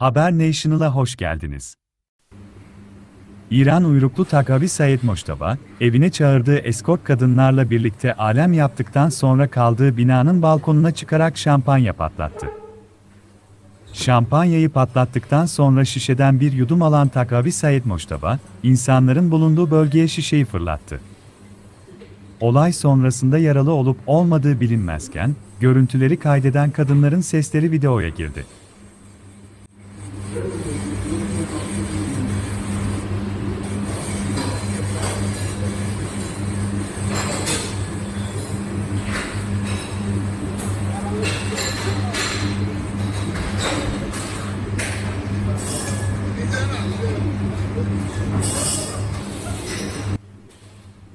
Haber National'a hoş geldiniz. İran uyruklu Takavi Sayed Moştaba, evine çağırdığı eskort kadınlarla birlikte alem yaptıktan sonra kaldığı binanın balkonuna çıkarak şampanya patlattı. Şampanyayı patlattıktan sonra şişeden bir yudum alan Takavi Sayed Moştaba, insanların bulunduğu bölgeye şişeyi fırlattı. Olay sonrasında yaralı olup olmadığı bilinmezken, görüntüleri kaydeden kadınların sesleri videoya girdi.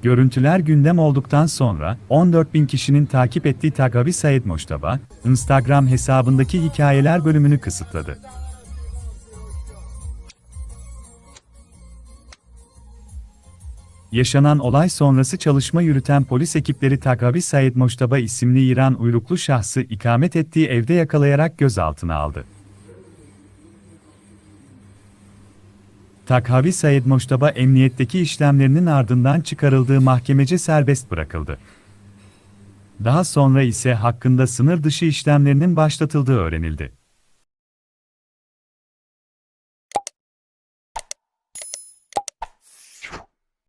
Görüntüler gündem olduktan sonra 14 bin kişinin takip ettiği Tagavi Sayed Moştaba, Instagram hesabındaki hikayeler bölümünü kısıtladı. Yaşanan olay sonrası çalışma yürüten polis ekipleri Tagavi Sayed Moştaba isimli İran uyruklu şahsı ikamet ettiği evde yakalayarak gözaltına aldı. Takhavi Sayed Moştaba emniyetteki işlemlerinin ardından çıkarıldığı mahkemece serbest bırakıldı. Daha sonra ise hakkında sınır dışı işlemlerinin başlatıldığı öğrenildi.